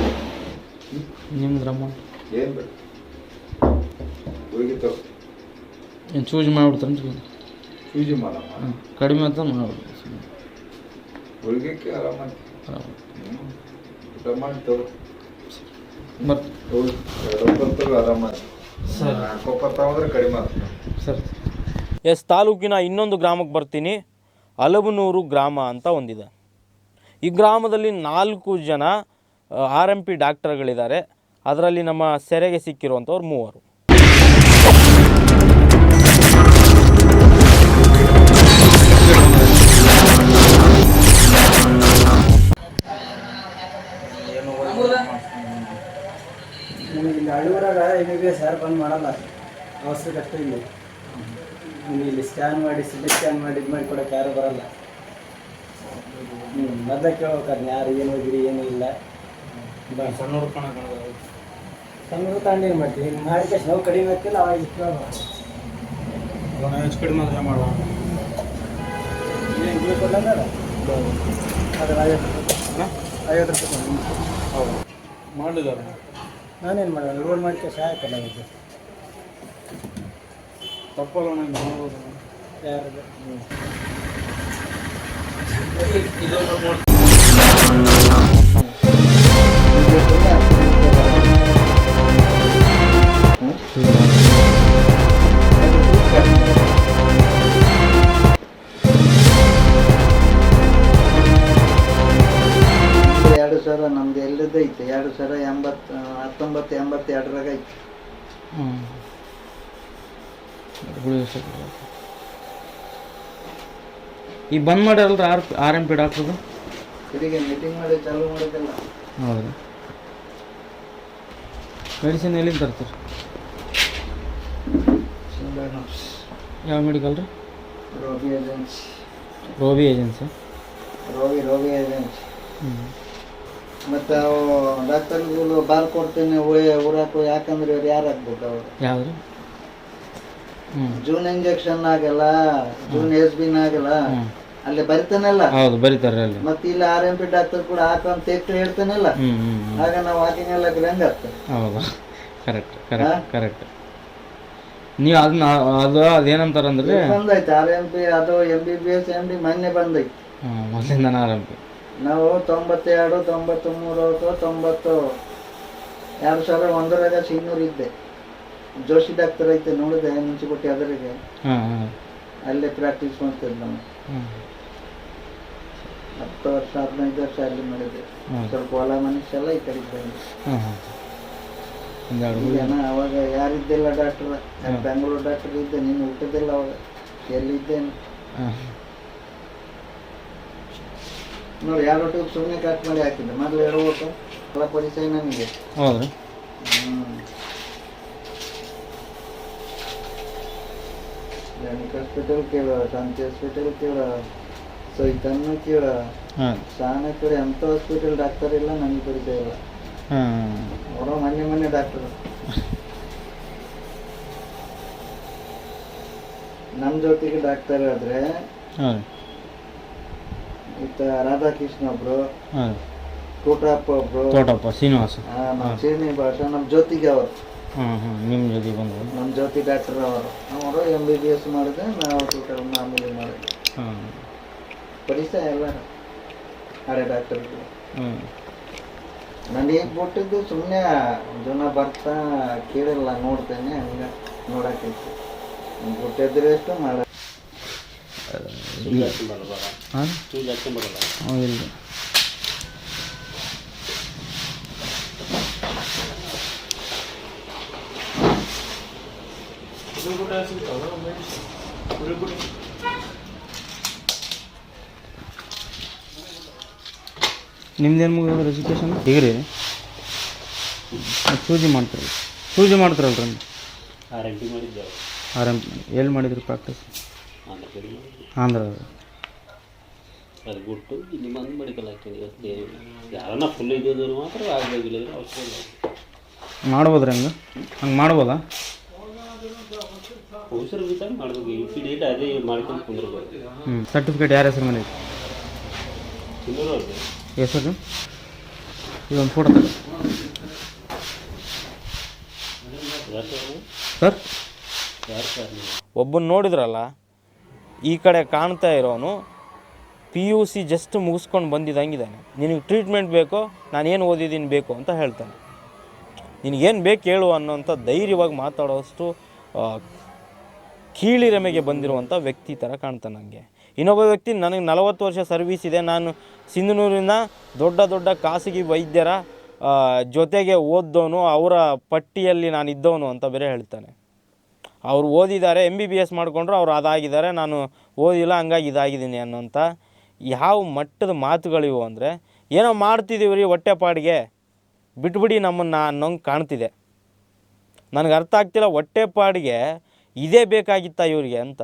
ನಿಮ್ದು ಅಮೌಂಟ್ ಏನು ಬೇಡ. ಹೋಗಿ ತಗೋ ಏನು ಚೂಸ್ ಮಾಡಿಬಿಡ್ತಾನೆ ಚೂಜ್ ಮಾಡಮ್ಮ? ಕಡಿಮೆ ಅಂತ ಮಾಡ್ಬಿಡ್ತೀನಿ. ಹೋಗಿಕ್ಕೆ ಆರಾಮ ಊಟ ಮಾಡಿ ತಗೋ. ಮತ್ತೆ ಎರಡು ಆರಾಮ ಆರಾಮಾಗಿ ತಗೊಂಡ್ರೆ ಕಡಿಮೆ ಆಗ್ತದೆ ಸರ್. ಎಸ್ ತಾಲೂಕಿನ ಇನ್ನೊಂದು ಗ್ರಾಮಕ್ಕೆ ಬರ್ತೀನಿ. ಅಲಬನೂರು ಗ್ರಾಮ ಅಂತ ಒಂದಿದೆ. ಈ ಗ್ರಾಮದಲ್ಲಿ ನಾಲ್ಕು ಜನ ಆರ್ ಎಂ ಪಿ ಡಾಕ್ಟರ್ಗಳಿದ್ದಾರೆ. ಅದರಲ್ಲಿ ನಮ್ಮ ಸೆರೆಗೆ ಸಿಕ್ಕಿರುವಂಥವ್ರು ಮೂವರು. ನಿಮಗೆ ಇಲ್ಲಿ ಹಳ್ಳಿಯೂರಾಗ ಎಂ ಬಿ ಬಿ ಎಸ್ ಯಾರು ಬಂದು ಮಾಡಲ್ಲ. ನಿಮಗೆ ಇಲ್ಲಿ ಸ್ಕ್ಯಾನ್ ಮಾಡಿ ಸಿಟಿ ಸ್ಕ್ಯಾನ್ ಮಾಡಿ ಇದು ಮಾಡಿ ಕೊಡೋಕೆ ಯಾರು ಬರಲ್ಲ. ಹ್ಞೂ ಮೊದಲೇ ಕೇಳ್ಬೇಕಾದ್ರೆ ಯಾರು ಏನು ಹೋಗಿರಿ ಏನು ಇಲ್ಲ. ಸಣ್ಣ ಸಣ್ಣ ಏನು ಮಾಡ್ತೀವಿ ಹಿಂಗೆ ಮಾಡಿಕೆ ನಾವು ಕಡಿಮೆ ಆಗ್ತಿಲ್ಲ ಅವಾಗ ಇಷ್ಟ ಹೆಚ್ಚು ಕಡಿಮೆ ಆದರೆ ಮಾಡುವ? ಏನು ಗುಳಿ ಕೊಡಲ್ಲ ಅದ್ರ ಐವತ್ತು ರೂಪಾಯಿ ಐವತ್ತು ರೂಪಾಯಿ ಕೊಡಿ. ಮಾಡಿದ್ದಾರೆ ನಾನೇನು ಮಾಡೋಣ ರೋಡ್ ಮಾಡಿಕೆ ಸಹಾಯಕಲ್ಲ ಇದು ತಪ್ಪಲ್ಲ ಮಾಡ್ಬೋದು ಯಾರು ಎರಡು ಸ್ವಲ್ಪ ಈಗ ಬಂದ್ ಮಾಡ್ಯಾರಲ್ರ ಆರ್ ಆರ್ ಎಂ ಪಿ ಡಾಕ್ಟ್ರದು? ಹೌದು. ಮೆಡಿಸಿನ್ ಎಲ್ಲಿಂದ ತರ್ತೀರಿ? ಯಾವ ಮೆಡಿಕಲ್ ರೀ? ರೋಗಿ ಏಜೆನ್ಸಿ ರೋಬಿ ಏಜೆನ್ಸಿ ರೋಗಿ ರೋಗಿ ಏಜೆನ್ಸಿ ಹ್ಞೂ ಮತ್ತು ಅವು ಡಾಕ್ಟರ್ಗಳು ಬಾರ್ ಕೊಡ್ತೇನೆ ಊರಾಕು ಯಾಕಂದ್ರೆ ಇವ್ರು ಯಾರು ಹಾಕ್ಬೇಕು ಅವ್ರು? ಯಾವ್ದು? ಜೂನ್ ಇಂಜೆಕ್ಷನ್ ಆಗಲ್ಲ ಜೂನ್ ಎಸ್ ಬಿನ್ ಆಗಲ್ಲ ಅಲ್ಲಿ ಬರಿತಾನಲ್ಲ? ಹೌದು ಬರೀತಾರೆ ಅಲ್ಲಿ. ಮತ್ತೆ ಇಲ್ಲಿ ಆರ್ ಎಂ ಪಿ ಡಾಕ್ಟರ್ ಕೂಡ ಹಾಕೊಂಡ್ ತೆಗ್ದು ಹೇಳ್ತಾನಲ್ಲ? ಆಗ ನಾವು ವಾಕಿಂಗ್ ಎಲ್ಲ ಹೆಂಗ್ ಆಗ್ತದೆ? ಹೌದು. ಕರೆಕ್ಟ್ ಕರೆಕ್ಟ್ ಕರೆಕ್ಟ್ ನೀವು ಅದನ್ನ ಅದು ಅದೇನಂತಾರಂದ್ರೆ ಬಂದೈತೆ ಆರ್ ಎಂ ಪಿ ಅದು M B B S M D ಮೊನ್ನೆ ಬಂದೈತೆ ಆರ್ ಎಂ ಪಿ ನಾವು ತೊಂಬತ್ತೆರಡು ತೊಂಬತ್ತು ಮೂರು ತೊಂಬತ್ತು ಎರಡು ಸಾವಿರ ಒಂದರಾಗ ಸೀನಿಯರ್ ಇದ್ದೆ. ಜೋಶಿ ಡಾಕ್ಟರ್ ಐತೆ ನೋಡಿದೆ ಮುನ್ಸಿಪಲ್ಟಿ ಅದರಿಗೆ. ಹಾಂ ಹಾಂ. ಅಲ್ಲೇ ಪ್ರಾಕ್ಟೀಸ್ ಮಾಡ್ತಿದ್ದೆ ನಾವು ಹತ್ತು ವರ್ಷ ಹದಿನೈದು ವರ್ಷ ಅಲ್ಲಿ ಮಾಡಿದೆ. ಸ್ವಲ್ಪ ಹೊಲ ಮನುಷ್ಯ ಎಲ್ಲ ಈ ಕಡೆ ಬಂದೆ ಹಾಂ ಹಾಂ ಒಂದೆರಡು ಈಗ ಗುಳಿಗೆ ನಾ ಅವಾಗ ಯಾರಿದ್ದಿಲ್ಲ ಡಾಕ್ಟರ್ ಬೆಂಗಳೂರು ಡಾಕ್ಟರ್ ಇದ್ದೆ ನೀನು ಹುಟ್ಟಿದ್ದಿಲ್ಲ ಅವಾಗ. ಎಲ್ಲಿದ್ದೇನು? ನೋಡಿ ಯಾರ ಸುಮ್ಮನೆ ಕಟ್ ಮಾಡಿ ಹಾಕಿದ್ದೆ. ಮೊದಲು ಹೇಳ್ಬೇಕು ಎಲ್ಲ ಪರಿಚಯ ನನಗೆ. ಹೌದ್ರಿ. दैनिक हॉस्पिटल ಕೇಳ ಶಾಂತಿ ಹಾಸ್ಪಿಟಲ್ ಕೇಳ ಸೈತನ್ಯ ಕೇಳ ಹಾಂ ಶಾನೆ ಕಡೆ ಎಂಥ ಹಾಸ್ಪಿಟಲ್ ಡಾಕ್ಟರ್ ಇಲ್ಲ ನನಗೆ ಪರಿಚಯ ಇಲ್ಲ ಹಾಂ ಅವರ ಮೊನ್ನೆ ಮೊನ್ನೆ ಡಾಕ್ಟರ್ ನಮ್ಮ ಜೊತೆಗೆ ಡಾಕ್ಟರ್ ಆದ್ರೆ ಹಾಂ ಇತ್ತ ರಾಧಾಕೃಷ್ಣ ಒಬ್ರು ಹಾಂ ಕೋಟಪ್ಪ ಒಬ್ರು ತೋಟಪ್ಪ ಶ್ರೀನಿವಾಸ ಆ, ನಮ್ಮ ಶ್ರೀನಿವಾಸ ನಮ್ಮ ಜ್ಯೋತಿಗೆ ಅವರು ಹಾಂ ಹಾಂ ನಿಮ್ಮ ಜೊತೆ ಬಂದು ನಮ್ಮ ಜ್ಯೋತಿ ಡಾಕ್ಟರ್ ಅವರು. ಅವರು ಎಂ ಬಿ ಬಿ ಎಸ್ ಮಾಡಿದೆ ನಾವು ಟೋಟಲ್ ಮಾಮೂಲಿ ಮಾಡಿದೆ. ಹಾಂ ಪರಿಚಯ ಎಲ್ಲ ಹಳೆ ಡಾಕ್ಟರ್ ಹ್ಞೂ ನನಗೆ ಬಿಟ್ಟಿದ್ದು ಸುಮ್ಮನೆ ಜನ ಬರ್ತಾ ಕೇಳಿಲ್ಲ ನೋಡ್ತೇನೆ ಹಂಗೆ ನೋಡಕ್ಕೈತಿ ಬಿಟ್ಟಿದ್ರೆ ಎಷ್ಟು ಮಾಡ ಹಾಂ? ಹ್ಞೂ ಏನು ನಿಮ್ದೇನು ಮುಗಿದ್ರೆ ಎಜುಕೇಷನ್ ಡಿಗ್ರಿ ಮತ್ತೆ ಸೂಜಿ ಮಾಡ್ತಾರೆ ಸೂಜಿ ಮಾಡ್ತಾರಲ್ರಿ ಆರ್ ಎಂ ಪಿ ಮಾಡಿದ್ದೆ. ಆರ್ ಎಂ ಎಲ್ಲಿ ಮಾಡಿದ್ರಿ ಪ್ರಾಕ್ಟೀಸ್ ಆಂಧ್ರ ಅದು ಬಿಟ್ಟು ಇಲ್ಲಿ ಬಂದು ಮೆಡಿಕಲ್ ಹಾಕ್ತೀನಿ ಇವತ್ತು ಯಾರನ್ನ ಫುಲ್ ಮಾತ್ರ ಆಗಬೇಕಿಲ್ಲ ಇಲ್ಲ. ಮಾಡ್ಬೋದ್ರಿ ಹಂಗೆ? ಹಂಗೆ ಮಾಡ್ಬೋದಾ? ಹುಷಾರು ಬಿದ್ದಾಗ ಮಾಡ್ಬೇಕು. ಯು ಡೇಟ್ ಅದೇ ಮಾಡ್ಕೊಂಡು ಕುಂದ್ರಬಾರ್ದು ಹ್ಞೂ ಸರ್ಟಿಫಿಕೇಟ್ ಯಾರ ಹೆಸರು ಮನೆ ಐತಿ ಇನ್ನೂರು ಅವ್ರದ್ದು ಹೆಸರು ಇದೊಂದು ಫೋಟೋ ತಗೋ. ಯಾರು ಸರ್ ಒಬ್ಬನ್ ಯಾರು ಸರ್ ನೀವು ಒಬ್ಬನ ನೋಡಿದ್ರಲ್ಲ ಈ ಕಡೆ ಕಾಣ್ತಾ ಇರೋನು ಪಿ ಯು ಸಿ ಜಸ್ಟ್ ಮುಗಿಸ್ಕೊಂಡು ಬಂದಿದ್ದಂಗಿದ್ದಾನೆ ನಿನಗೆ ಟ್ರೀಟ್ಮೆಂಟ್ ಬೇಕೋ ನಾನು ಏನು ಓದಿದ್ದೀನಿ ಬೇಕು ಅಂತ ಹೇಳ್ತಾನೆ. ನಿನಗೇನು ಬೇಕು ಹೇಳು ಅನ್ನೋಂಥ ಧೈರ್ಯವಾಗಿ ಮಾತಾಡೋಷ್ಟು ಆ, ಕೀಳಿರೆಮೆಗೆ ಬಂದಿರುವಂಥ ವ್ಯಕ್ತಿ ಥರ ಕಾಣ್ತಾನೆ ನನಗೆ. ಇನ್ನೊಬ್ಬ ವ್ಯಕ್ತಿ ನನಗೆ ನಲವತ್ತು ವರ್ಷ ಸರ್ವೀಸ್ ಇದೆ. ನಾನು ಸಿಂಧನೂರಿನ ದೊಡ್ಡ ದೊಡ್ಡ ಖಾಸಗಿ ವೈದ್ಯರ ಜೊತೆಗೆ ಓದ್ದವನು, ಅವರ ಪಟ್ಟಿಯಲ್ಲಿ ನಾನು ಇದ್ದವನು ಅಂತ ಬೇರೆ ಹೇಳ್ತಾನೆ. ಅವರು ಓದಿದ್ದಾರೆ ಎಂ ಬಿ ಬಿ ಎಸ್ ಮಾಡಿಕೊಂಡ್ರು, ಅವ್ರು ಅದಾಗಿದ್ದಾರೆ. ನಾನು ಓದಿಲ್ಲ, ಹಂಗಾಗಿ ಇದಾಗಿದ್ದೀನಿ ಅನ್ನೋಂಥ ಯಾವ ಮಟ್ಟದ ಮಾತುಗಳಿವು ಅಂದರೆ, ಏನೋ ಮಾಡ್ತಿದ್ದೀವಿ ರೀ ಹೊಟ್ಟೆಪಾಡಿಗೆ ಬಿಟ್ಬಿಡಿ ನಮ್ಮನ್ನು ಅನ್ನೋಂಗೆ ಕಾಣ್ತಿದೆ. ನನಗೆ ಅರ್ಥ ಆಗ್ತಿಲ್ಲ ಹೊಟ್ಟೆಪಾಡಿಗೆ ಇದೇ ಬೇಕಾಗಿತ್ತ ಇವರಿಗೆ ಅಂತ.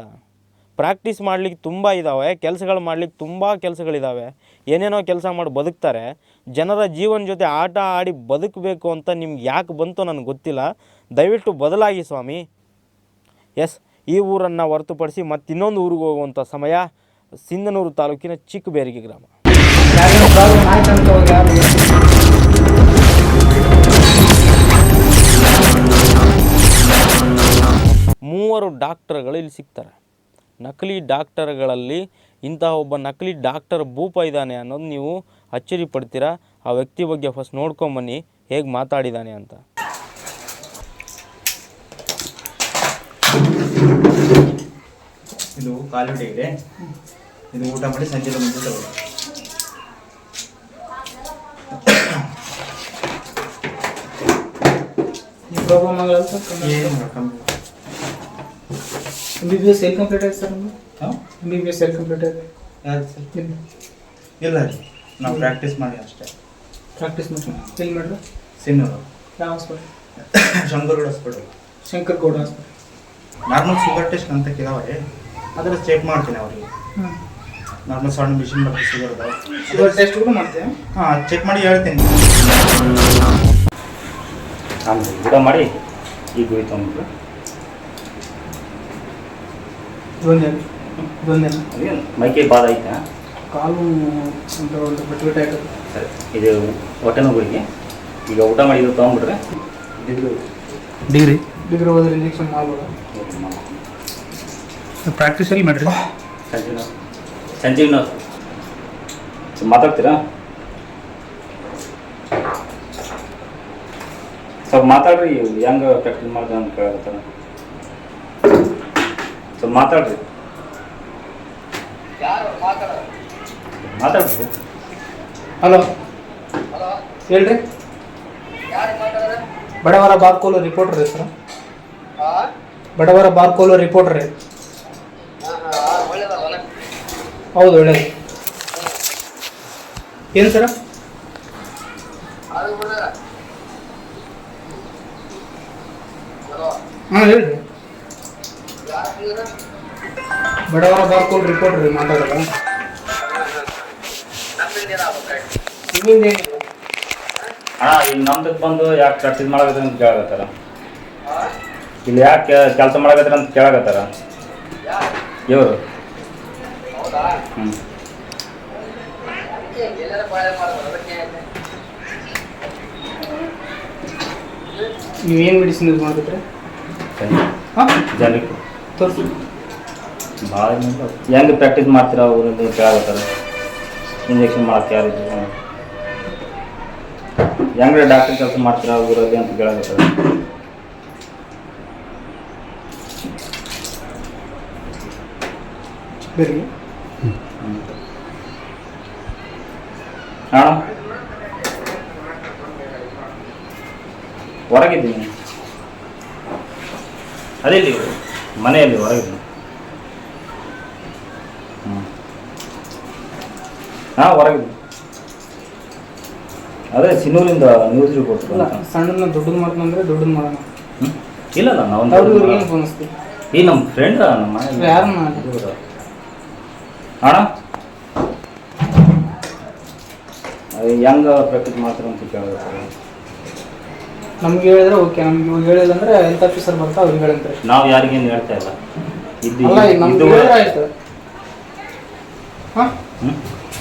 ಪ್ರಾಕ್ಟೀಸ್ ಮಾಡಲಿಕ್ಕೆ ತುಂಬ ಇದ್ದಾವೆ ಕೆಲಸಗಳು ಮಾಡ್ಲಿಕ್ಕೆ ತುಂಬ ಕೆಲಸಗಳಿದ್ದಾವೆ ಏನೇನೋ ಕೆಲಸ ಮಾಡಿ ಬದುಕ್ತಾರೆ. ಜನರ ಜೀವನ ಜೊತೆ ಆಟ ಆಡಿ ಬದುಕಬೇಕು ಅಂತ ನಿಮ್ಗೆ ಯಾಕೆ ಬಂತು ನನಗೆ ಗೊತ್ತಿಲ್ಲ. ದಯವಿಟ್ಟು ಬದಲಾಗಿ ಸ್ವಾಮಿ. ಎಸ್ ಈ ಊರನ್ನು ಹೊರತುಪಡಿಸಿ ಮತ್ತಿನ್ನೊಂದು ಊರಿಗೆ ಹೋಗುವಂಥ ಸಮಯ ಸಿಂಧನೂರು ತಾಲೂಕಿನ ಚಿಕ್ಕಬೇರಿಗೆ ಗ್ರಾಮ. ಮೂವರು ಡಾಕ್ಟರ್ಗಳು ಇಲ್ಲಿ ಸಿಗ್ತಾರೆ. ನಕಲಿ ಡಾಕ್ಟರ್ಗಳಲ್ಲಿ ಇಂತಹ ಒಬ್ಬ ನಕಲಿ ಡಾಕ್ಟರ್ ಭೂಪ ಇದ್ದಾನೆ ಅನ್ನೋದು ನೀವು ಅಚ್ಚರಿ ಪಡ್ತೀರಾ? ಆ ವ್ಯಕ್ತಿ ಬಗ್ಗೆ ಫಸ್ಟ್ ನೋಡ್ಕೊಂಬನ್ನಿ ಹೇಗೆ ಮಾತಾಡಿದ್ದಾನೆ ಅಂತ. ಇದು ಕಾಲುಡೆ ಇದೆ. ಇದು ಊಟ ಮಾಡಿ ಸಂಜೆ ಬಂದು ತಗೊಳ್ಳಿ ನಿಮ್ಮ ಪ್ರಾಬ್ಲಮ್ ಆಗಲ್ಲ ಸರ್ ಏನು ಎಂ ಬಿ ಬಿ ಎಸ್ ಎಲ್ಲಿ ಕಂಪ್ಲೀಟ್ ಆಯ್ತು ಸರ್ ನಿಮ್ಮದು ಹಾಂ? ಎಂ ಬಿ ಬಿ ಎಸ್ ಎಲ್ಲಿ ಕಂಪ್ಲೀಟ್ ಆಯ್ತು? ಯಾವ್ದು ಸರ್? ಇಲ್ಲಿ. ಇಲ್ಲ ರೀ. ನಾವು ಪ್ರಾಕ್ಟೀಸ್ ಮಾಡಿ ಅಷ್ಟೇ. ಪ್ರಾಕ್ಟೀಸ್ ಮಾಡಿ. ಎಲ್ಲಿ ಮಾಡ್ರಿ ಸಿನ್ನೂರು ಯಾವ hospital Shankargouda hospital Shankar Gowda hospital normal sugar test ಅಂತ ಕೇಳವ್ರಿ. ಅದರ ಚೆಕ್ ಮಾಡ್ತೀನಿ ಅವ್ರಿಗೆ. ನಾರ್ಮಲ್ ಸಣ್ಣ ಮಿಷಿನ್ ಬರ್ತದೆ ಶುಗರ್ ಶುಗರ್ ಟೆಸ್ಟ್ ಕೂಡ ಮಾಡ್ತೀನಿ ಹಾಂ ಚೆಕ್ ಮಾಡಿ ಹೇಳ್ತೀನಿ. ಆಮೇಲೆ ಗಿಡ ಮಾಡಿ ಈಗ ಹೋಯ್ತು ತೊಗೊಂಡ್ಬಿಟ್ರು. ಇದೊಂದೇನು ಇದೊಂದೇನು ಅದೇನು ಮೈಕೈ ಬಾದ ಐತಾ ಕಾಲು ಅಂತ ಒಂದು ಬೆಟ್ಟು ಬೆಟ್ಟ ಆಯ್ತದೆ ಸರಿ ಇದು ಹೊಟ್ಟೆ ನೋವುಗಳಿಗೆ ಈಗ ಊಟ ಮಾಡಿ ಇದು ತೊಗೊಂಡ್ಬಿಟ್ರೆ? ಡಿಗ್ರಿ. ಡಿಗ್ರಿ? ಹೋದ್ರೆ ಇಂಜೆಕ್ಷನ್ ಮಾಡ್ಬೋದಾ ಪ್ರಾಕ್ಟೀಸ್ ಎಲ್ಲಿ ಮಾಡ್ರಿ? ಸಂಜೀವ್ನ ಸಂಜೀವ್ ಸ್ವಲ್ಪ ಮಾತಾಡ್ತೀರಾ? ಸ್ವಲ್ಪ ಮಾತಾಡ್ರಿ ಹೆಂಗೆ ಪ್ರಾಕ್ಟೀಸ್ ಮಾಡ್ದೆ ಅಂತ ಕೇಳತ್ತಾರ ಸ್ವಲ್ಪ ಮಾತಾಡ್ರಿ. ಮಾತಾಡ್ರಿ. ಹಲೋ. ಹೇಳ್ರಿ. ಬಡವರ ಬಾರ್ಕೋಲು ರಿಪೋರ್ಟರ್ ರೀ ಸರ್. ಬಡವರ ಬಾರ್ಕೋಲು ರಿಪೋರ್ಟರ್ ರೀ. ಹೌದು ಒಳ್ಳೇದು. ಏನು ಸರ? ಹಾಂ ಹೇಳ್ರಿ. ಬಡವರ ಬಾರ್ಕೋಲ್ ರಿಪೋರ್ಟ್ ರೀ ಮಾತಾಡೋದು. ನಿಮ್ಮಿಂದ ಅಣ್ಣ ಈಗ ನಮ್ದಕ್ಕೆ ಬಂದು ಯಾಕೆ ಪ್ರಾಕ್ಟೀಸ್ ಮಾಡಕತ್ತೀರ ಅಂತ ಕೇಳಕತ್ತಾರ? ಇಲ್ಲಿ ಯಾಕೆ ಕೆಲಸ ಮಾಡಕತ್ತೀರ ಅಂತ ಕೇಳಕತ್ತಾರ? ಇವರು? ಹ್ಞೂ ನೀವೇನು ಮೆಡಿಸಿನ್ ಯೂಸ್ ಮಾಡಿದ್ರೆ ಹಾಂ? ಜನಕ್ಕೆ. ತೋರಿಸಿ. ಭಾಳ ಹೆಂಗೆ ಪ್ರಾಕ್ಟೀಸ್ ಮಾಡ್ತೀರಾ ಅವರಿಂದ ಕೇಳಾಗತ್ತಾರ ಇಂಜೆಕ್ಷನ್ ಮಾಡಕ್ಕೆ ಯಾರು ಹೆಂಗ್ರೆ ಡಾಕ್ಟರ್ ಕೆಲಸ ಮಾಡ್ತೀರಾ ಊರಲ್ಲಿ ಅಂತ ಕೇಳಾಗತ್ತಾರ ಹಾಂ? ಹೊರಗಿದ್ದೀನಿ ಅದೇ ಇಲ್ಲಿ ಮನೆಯಲ್ಲಿ ಹೊರಗಿದ್ದೀನಿ ಹಾಂ ಹೊರಗಿದ್ದೀನಿ ಅದೇ ಸಿನ್ನೂರಿಂದ ನ್ಯೂಸ್ ರಿಪೋರ್ಟ್ ಸಣ್ಣದನ್ನ ದೊಡ್ಡದು ಅಂದ್ರೆ ದೊಡ್ಡದು ಮಾಡೋಣ. ಇಲ್ಲ ನಾವ್ ನಾವು ಅವ್ರು ಇವ್ರಿಗೆ ಏನು ಈ ನಮ್ಮ ಫ್ರೆಂಡ್ ನಮ್ಮ ಮನೆ ಯಾರನ್ನ? ಇವ್ರು. ಅಣ್ಣ? ಅದು ಹೆಂಗ ಪ್ರಕೃತಿ ಮಾಡ್ತಾರೆ ಅಂತ ಕೇಳಿದ್ರೆ ನಮ್ಗೆ ಹೇಳಿದ್ರೆ ಓಕೆ ನಮ್ಗೆ ಇವಾಗ ಹೇಳಿಲ್ಲ ಅಂದ್ರೆ ಹೆಲ್ತ್ ಆಫೀಸರ್ ಬರ್ತಾ ಅವ್ರಿಗೆ ಹೇಳಂತಾರೆ. ನಾವು ಯಾರಿಗೇನು ಹೇಳ್ತಾ ಇಲ್ಲ. ಇದು ಅಲ್ಲ ಈಗ ನಮ್ಗೆ ಇದು ಹೇಳಿದ್ರೆ ಆಯ್ತು?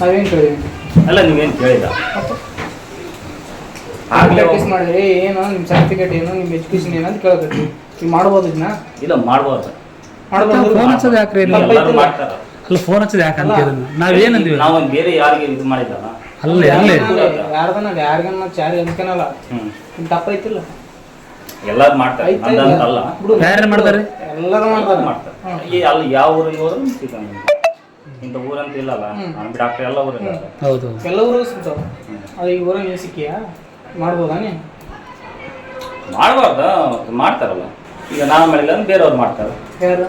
ನಾವೇನು ಕೇಳಿದ್ವಿ ಅಲ್ಲ ನೀವೇನು ಕೇಳಿಲ್ಲ ಆಗ್ಲೇ ಪ್ರಾಕ್ಟೀಸ್ ಮಾಡಿದ್ರಿ ಏನು ನಿಮ್ಮ ಸರ್ಟಿಫಿಕೇಟ್ ಏನು ನಿಮ್ಮ ಎಜುಕೇಶನ್ ಏನು ಅಂತ ಕೇಳಕತ್ತೀವಿ ನೀವು ಮಾಡ್ಬೋದು ಇದನ್ನ ಇಲ್ಲ ಮಾಡ್ಬಾರ್ದು ಮಾಡ್ಬೋದು ಫೋನ್ ಹಚ್ಚೋದು ಯಾಕ್ರಿ ನೀವು? ಎಲ್ಲರೂ ಮಾಡ್ತಾರ ಅಲ್ಲ ಫೋನ್ ಹಚ್ಚೋದು ಯಾಕೆ ಅಂತ ಕೇಳಿದ್ವಿ ನಾವೇನಂದ್ವಿ ನಾವು ಬೇರೆ ಯಾರಿಗೆ ಇದು ಮಾಡಿದ್ದಲ್ಲ ಅಲ್ಲ ಅಲ್ಲೇ ಯಾರ್ದನ ಯಾರಿಗನ್ನ ಚಾರಿ ಅದಕ್ಕೇನಲ್ಲ ಹ್ಮ್ ನಿಮ್ ತಪ್ಪೈತಿಲ್ಲ ಎಲ್ಲಾರು ಮಾಡ್ತಾರೆ ಐತೆ, ನಂದಂತಲ್ಲ ಬಿಡು. ಯಾರ್ಯಾರು ಮಾಡ್ತಾರೆ ಎಲ್ಲರೂ ಮಾಡ್ತಾರೆ ಮಾಡ್ತಾರೆ ಈ ಅಲ್ಲಿ ಯಾವ ಊರಿಗೆ ಹೋದ್ರು ಸಿಗಂಗಿಲ್ಲ ಇಂಥ ಊರಂತ ಇಲ್ಲಲ್ಲ? ನಾನು ಡಾಕ್ಟರ್ ಎಲ್ಲ ಊರಿಗೆ ಹೌದು. ಕೆಲವರು ಸಿಗ್ತಾವೆ ಅದು ಈಗ ಊರಾಗ ನೀವು ಸಿಕ್ಕಿಯಾ ಮಾಡ್ಬೋದಾ ನೀ ಮಾಡಬಾರ್ದ. ಮಾಡ್ತಾರಲ್ಲ. ಈಗ ನಾನು ಮಾಡಿಲ್ಲ ಅಂದ್ರೆ ಬೇರೆಯವ್ರು ಮಾಡ್ತಾರೆ. ಯಾರು?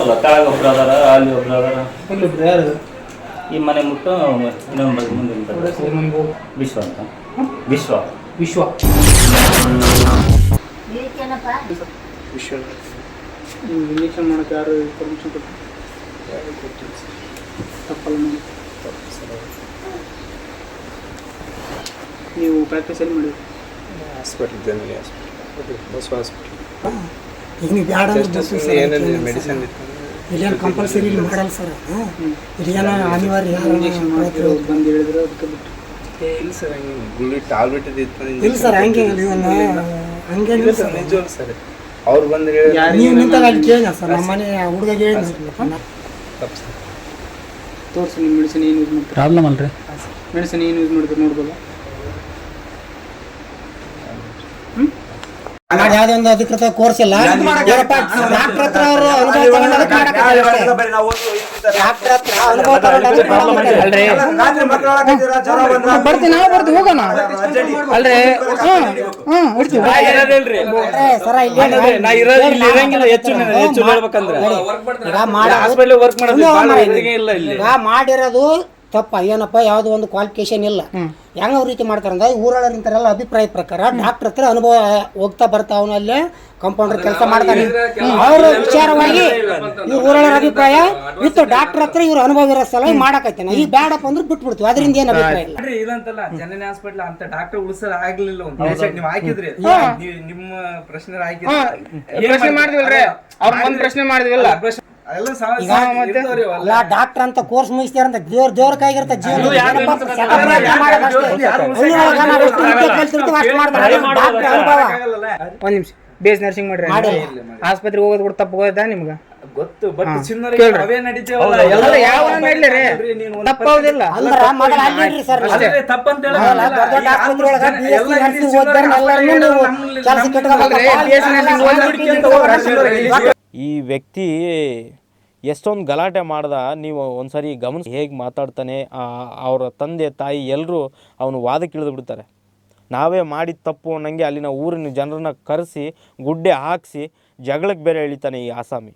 ಅಲ್ಲ ಕೆಳಗೆ ಒಬ್ರು ಅದಾರ ಅಲ್ಲಿ ಒಬ್ರು ಅದಾರ. ಇಲ್ಲಿಬ್ರು ಯಾರು? ಈ ಮನೆ ಮುಟ್ಟು ಇನ್ನೊಂದು ಮುಂದೆ ನಿಂತಾರೆ. ನಮ್ಗೆ ವಿಶ್ವ ಅಂತ. ವಿಶ್ವ. ವಿಶ್ವ. ವಿಶ್ವ. ನೀವು ಇಂಜೆಕ್ಷನ್ ಮಾಡೋಕೆ ಯಾರು ಪರ್ಮಿಷನ್ ಕೊಟ್ಟು ತಪ್ಪಲ್ಲ ಮಾಡಿ ನೀವು ಪ್ರಾಕ್ಟೀಸ್ ಎಲ್ಲಿ ಮಾಡಿದ್ರಿ? Hospital general hospital Basava hospital ಈಗ ನೀವು ಬ್ಯಾಡ ಏನೇನು ಮೆಡಿಸಿನ್ ಇಲ್ಲೇನು ಕಂಪಲ್ಸರಿ ಇಲ್ಲಿ ಮಾಡಲ್ಲ ಸರ್. ಇಲ್ಲೇನ ಅನಿವಾರ್ಯ ಇಂಜೆಕ್ಷನ್ ಮಾಡಿದ್ರು ಬಂದು ಹೇಳಿದ್ರು ಅದಕ್ಕೆ ಬಿಟ್ಟು. ಇಲ್ಲ ಸರ್ ಹಂಗೆ ಗುಳಿ ಟಾಬ್ಲೆಟ್ ಇತ್ತು ಇಲ್ಲ ಸರ್ ಹಂಗೆ ಹಂಗೆ ಇಲ್ಲ ಸರ್ ನಿಜವಲ್ಲ ಸರ್. ಅವ್ರು ಬಂದು ಹೇಳಿ ನೀವು ನಿಂತಾಗ ಅಲ್ಲಿ ಕೇಳ ಸರ್ ನಮ್ಮ ಮನೆ ಹುಡುಗ ತಪ್ಪು ಸರ್ ತೋರಿಸಿ ನಿಮ್ಮ ಮೆಡಿಸಿನ್ ಏನು ಯೂಸ್ ಮಾಡ್ತಾರೆ? ಪ್ರಾಬ್ಲಮ್ ಅಲ್ರಿ. ಮೆಡಿಸಿನ್ ಏನು ಯೂಸ್ ಮಾಡ್ತಾರೆ ನೋಡ್ಬೋದಾ? ಮಾಡಿ ಯಾವುದೇ ಒಂದು ಅಧಿಕೃತ ಕೋರ್ಸ್ ಇಲ್ಲ ಡಾಕ್ಟರ್ ಹತ್ರ ಅವರು ಅನುಭವ ತಗೊಂಡು ಅದಕ್ಕೆ. ಬರ್ತೀನಿ ನಾವು ಬರ್ತೀವಿ ಹೋಗೋಣ ಅಲ್ರಿ ಹ್ಮ್ ಹ್ಮ್ ಇಡ್ತೀವಿ ಸರ ಇಲ್ಲಿ ಹೆಚ್ಚು ಈಗ ಮಾಡೋದು ಈಗ ಮಾಡಿರೋದು ತಪ್ಪ ಏನಪ್ಪ ಯಾವ್ದು ಒಂದು ಕ್ವಾಲಿಫಿಕೇಶನ್ ಇಲ್ಲ. ಹೆಂಗ ಅವ್ರ ರೀತಿ ಮಾಡ್ತಾರ. ಅಂದ್ರೆ ಊರೊಳಗೆ ನಿಂತಾರಲ್ಲ ಅಭಿಪ್ರಾಯ ಪ್ರಕಾರ ಡಾಕ್ಟರ್ ಹತ್ರ ಅನುಭವ ಹೋಗ್ತಾ ಬರ್ತಾ ಅವನು ಅಲ್ಲೇ ಕಂಪೌಂಡರ್ ಕೆಲಸ ಮಾಡ್ತಾನೆ. ಅವ್ರ ವಿಚಾರವಾಗಿ ಈ ಊರೊಳರ ಅಭಿಪ್ರಾಯ ವಿತ್ ಡಾಕ್ಟರ್ ಹತ್ರ ಇವ್ರ ಅನುಭವ ಇರೋ ಸಲ ಮಾಡಕತ್ತೇನೆ. ಈಗ ಬ್ಯಾಡಪ್ಪ ಅಂದ್ರೆ ಬಿಟ್ಬಿಡ್ತೀವಿ. ಅದರಿಂದ ಏನು ಅಭಿಪ್ರಾಯ ಇಲ್ಲ. ಇದಂತಲ್ಲ ಜನನಿ ಹಾಸ್ಪಿಟಲ್ ಅಂತ ಡಾಕ್ಟರ್ ಉಳಿಸಲು ಆಗ್ಲಿಲ್ಲ ಒಂದು ನೀವು ಹಾಕಿದ್ರಿ. ನಿಮ್ಮ ಪ್ರಶ್ನೆ ಹಾಕಿದ್ರಿ. ಪ್ರಶ್ನೆ ಮಾಡಿದ್ವಿ ಅವ್ರ ಒಂದ್ ಪ್ರಶ್ನೆ ಮಾಡಿದ್ವಲ್ಲ ಅಲ್ಲ ಡಾಕ್ಟರ್ ಅಂತ ಕೋರ್ಸ್ ಮುಗಿಸ್ತಾರ ಅಂತ ದೇವ್ರ ದೇವ್ರ ಕೈಗಿರ್ತ ಒಂದ್ ನಿಮಿಷ. ಬೇಸ್ ನರ್ಸಿಂಗ್ ಮಾಡ್ರಿ. ಆಸ್ಪತ್ರೆಗೆ ಹೋಗೋದು ಕೂಡ ತಪ್ಪು ನಿಮ್ಗೆ? ಗೊತ್ತು ಬಟ್ ಚಿನ್ನರಿಗೆ ಅವೇ ನಡೀತೇವಲ್ಲ? ಎಲ್ಲ ಯಾವ ಅಂದ್ರ ಮೊದಲ ಸರ್. ಅದೇ ತಪ್ಪಂತ ದೊಡ್ಡ ಆಸ್ಪತ್ರೆ ಒಳಗ ನರ್ಸಿಂಗ್ ಎಲ್ಲರನ್ನೂ ನೀವು ನರ್ಸಿಂಗ್ ಅಂತ. ಈ ವ್ಯಕ್ತಿ ಎಷ್ಟೊಂದು ಗಲಾಟೆ ಮಾಡ್ದ, ನೀವು ಒಂದ್ಸರಿ ಗಮನಿಸಿ ಹೇಗೆ ಮಾತಾಡ್ತಾನೆ ಅವರ ತಂದೆ, ತಾಯಿ ಎಲ್ಲರೂ ಅವನು ವಾದಕ್ಕೆ ಇಳಿದು ಬಿಡ್ತಾರೆ. ನಾವೇ ಮಾಡಿದ ತಪ್ಪು ಅನ್ನಂಗೆ ಅಲ್ಲಿನ ಊರಿನ ಜನರನ್ನ ಕರೆಸಿ, ಗುಡ್ಡೆ ಹಾಕಿಸಿ, ಜಗಳಕ್ಕೆ ಬೇರೆ ಎಳಿತಾನೆ ಈ ಆಸಾಮಿ.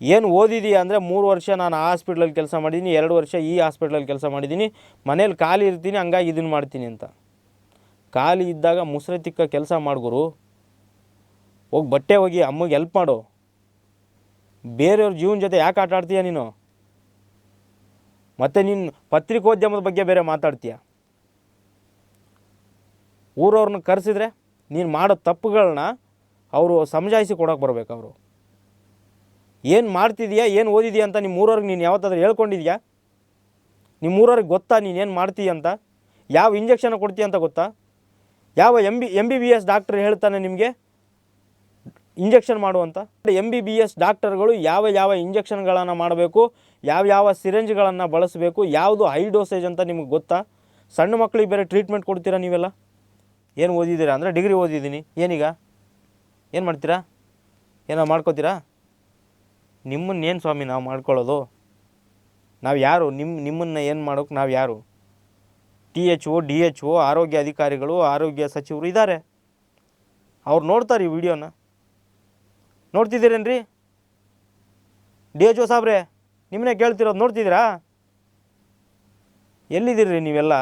ಏನು ಓದಿದೀಯ ಅಂದರೆ ಮೂರು ವರ್ಷ ನಾನು ಆ ಹಾಸ್ಪಿಟ್ಲಲ್ಲಿ ಕೆಲಸ ಮಾಡಿದ್ದೀನಿ, ಎರಡು ವರ್ಷ ಈ ಹಾಸ್ಪಿಟ್ಲಲ್ಲಿ ಕೆಲಸ ಮಾಡಿದ್ದೀನಿ, ಮನೇಲಿ ಖಾಲಿ ಇರ್ತೀನಿ, ಹಂಗಾಗಿ ಇದನ್ನು ಮಾಡ್ತೀನಿ ಅಂತ. ಖಾಲಿ ಇದ್ದಾಗ ಮುಸ್ರೆ ತಿಕ್ಕ ಕೆಲಸ ಮಾಡ್ಗುರು ಹೋಗಿ ಬಟ್ಟೆ ಹೋಗಿ ಅಮ್ಮಗೆ ಹೆಲ್ಪ್ ಮಾಡು. ಬೇರೆಯವ್ರ ಜೀವನ ಜೊತೆ ಯಾಕೆ ಆಟ ಆಡ್ತೀಯ ನೀನು? ಮತ್ತು ನೀನು ಪತ್ರಿಕೋದ್ಯಮದ ಬಗ್ಗೆ ಬೇರೆ ಮಾತಾಡ್ತೀಯ? ಊರವ್ರನ್ನ ಕರೆಸಿದ್ರೆ ನೀನು ಮಾಡೋ ತಪ್ಪುಗಳನ್ನ ಅವರು ಸಮಜಾಯಿಸಿ ಕೊಡೋಕೆ ಬರಬೇಕು ಅವರು. ಏನು ಮಾಡ್ತಿದ್ಯಾ, ಏನು ಓದಿದೀಯ ಅಂತ ನಿಮ್ಮ ಊರವ್ರಿಗೆ ನೀನು ಯಾವತ್ತಾದ್ರೂ ಹೇಳ್ಕೊಂಡಿದ್ಯಾ? ನಿಮ್ಮ ಊರವ್ರಿಗೆ ಗೊತ್ತಾ ನೀನು ಏನು ಮಾಡ್ತೀಯ ಅಂತ? ಯಾವ ಇಂಜೆಕ್ಷನ್ ಕೊಡ್ತೀಯ ಅಂತ ಗೊತ್ತಾ? ಯಾವ M B M B B S doctor ಹೇಳ್ತಾನೆ ನಿಮಗೆ? ಇಂಜೆಕ್ಷನ್ ಮಾಡುವಂಥ ಎಂ ಬಿ ಬಿ ಎಸ್ ಡಾಕ್ಟರ್ಗಳು ಯಾವ ಯಾವ ಇಂಜೆಕ್ಷನ್ಗಳನ್ನು ಮಾಡಬೇಕು, ಯಾವ ಯಾವ ಸಿರೆಂಜ್ಗಳನ್ನು ಬಳಸಬೇಕು, ಯಾವುದು ಹೈ ಡೋಸೇಜ್ ಅಂತ ನಿಮ್ಗೆ ಗೊತ್ತಾ? ಸಣ್ಣ ಮಕ್ಕಳಿಗೆ ಬೇರೆ ಟ್ರೀಟ್ಮೆಂಟ್ ಕೊಡ್ತೀರಾ ನೀವೆಲ್ಲ? ಏನು ಓದಿದ್ದೀರಾ? ಅಂದರೆ ಡಿಗ್ರಿ ಓದಿದ್ದೀನಿ. ಏನೀಗ? ಏನು ಮಾಡ್ತೀರಾ? ಏನೋ ಮಾಡ್ಕೋತೀರಾ? ನಿಮ್ಮನ್ನೇನು ಸ್ವಾಮಿ ನಾವು ಮಾಡ್ಕೊಳ್ಳೋದು? ನಾವು ಯಾರು? ನಿಮ್ಮ ನಿಮ್ಮನ್ನು ಏನು ಮಾಡೋಕೆ ನಾವು ಯಾರು? T H O, D H O, ಆರೋಗ್ಯ ಅಧಿಕಾರಿಗಳು, ಆರೋಗ್ಯ ಸಚಿವರು ಇದ್ದಾರೆ ಅವ್ರು ನೋಡ್ತಾರೆ ಈ ವಿಡಿಯೋನ. ನೋಡ್ತಿದ್ದೀರೇನ್ರಿ? ಡಿ ಎಚ್ ಒ ಸಾಬ್ರೆ ನಿಮ್ಮನ್ನೇ ಕೇಳ್ತಿರೋದು ನೋಡ್ತಿದ್ದೀರಾ? ಎಲ್ಲಿದ್ದೀರಿ ನೀವೆಲ್ಲ?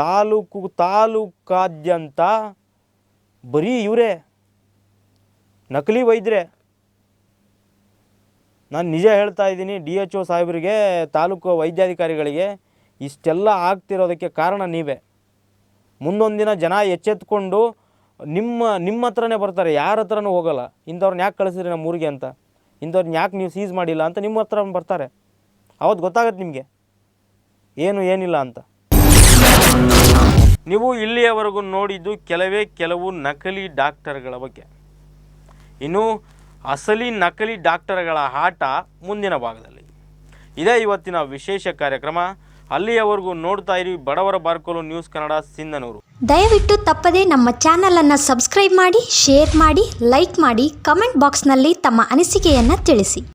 ತಾಲೂಕು, ತಾಲೂಕಾದ್ಯಂತ ಬರೀ ಇವರೇ, ನಕಲಿ ವೈದ್ಯರೇ. ನಾನು ನಿಜ ಹೇಳ್ತಾ ಇದ್ದೀನಿ ಡಿ ಎಚ್ ಒ ಸಾಹೇಬರಿಗೆ, ತಾಲೂಕು ವೈದ್ಯಾಧಿಕಾರಿಗಳಿಗೆ ಇಷ್ಟೆಲ್ಲ ಆಗ್ತಿರೋದಕ್ಕೆ ಕಾರಣ ನೀವೇ. ಮುಂದೊಂದು ದಿನ ಜನ ಎಚ್ಚೆತ್ಕೊಂಡು ನಿಮ್ಮ ನಿಮ್ಮ ಹತ್ರನೇ ಬರ್ತಾರೆ, ಯಾರ ಹತ್ರನೂ ಹೋಗಲ್ಲ. ಇಂಥವ್ರನ್ನ ಯಾಕೆ ಕಳಿಸಿದ್ರಿ ನಮ್ಮ ಊರಿಗೆ ಅಂತ? ಇಂಥವ್ರನ್ನ ಯಾಕೆ ನೀವು ಸೀಸ್ ಮಾಡಿಲ್ಲ ಅಂತ ನಿಮ್ಮ ಹತ್ರ ಬರ್ತಾರೆ. ಅವತ್ತು ಗೊತ್ತಾಗತ್ತೆ ನಿಮಗೆ. ಏನು, ಏನಿಲ್ಲ ಅಂತ. ನೀವು ಇಲ್ಲಿಯವರೆಗೂ ನೋಡಿದ್ದು ಕೆಲವೇ, ಕೆಲವು ನಕಲಿ ಡಾಕ್ಟರ್ಗಳ ಬಗ್ಗೆ. ಇನ್ನು ಅಸಲಿ ನಕಲಿ ಡಾಕ್ಟರ್ಗಳ ಆಟ ಮುಂದಿನ ಭಾಗದಲ್ಲಿ. ಇದೇ ಇವತ್ತಿನ ವಿಶೇಷ ಕಾರ್ಯಕ್ರಮ. ಅಲ್ಲಿಯವರೆಗೂ ನೋಡ್ತಾ ಇರಿ ಬಡವರ ಬಾರ್ಕೋಲು ನ್ಯೂಸ್ ಕನ್ನಡ ಸಿಂಧನೂರು. ದಯವಿಟ್ಟು ತಪ್ಪದೇ ನಮ್ಮ ಚಾನೆಲ್ ಚಾನಲನ್ನು ಸಬ್ಸ್ಕ್ರೈಬ್ ಮಾಡಿ, ಶೇರ್ ಮಾಡಿ, ಲೈಕ್ ಮಾಡಿ, ಕಮೆಂಟ್ ಬಾಕ್ಸ್ನಲ್ಲಿ ತಮ್ಮ ಅನಿಸಿಕೆಯನ್ನು ತಿಳಿಸಿ.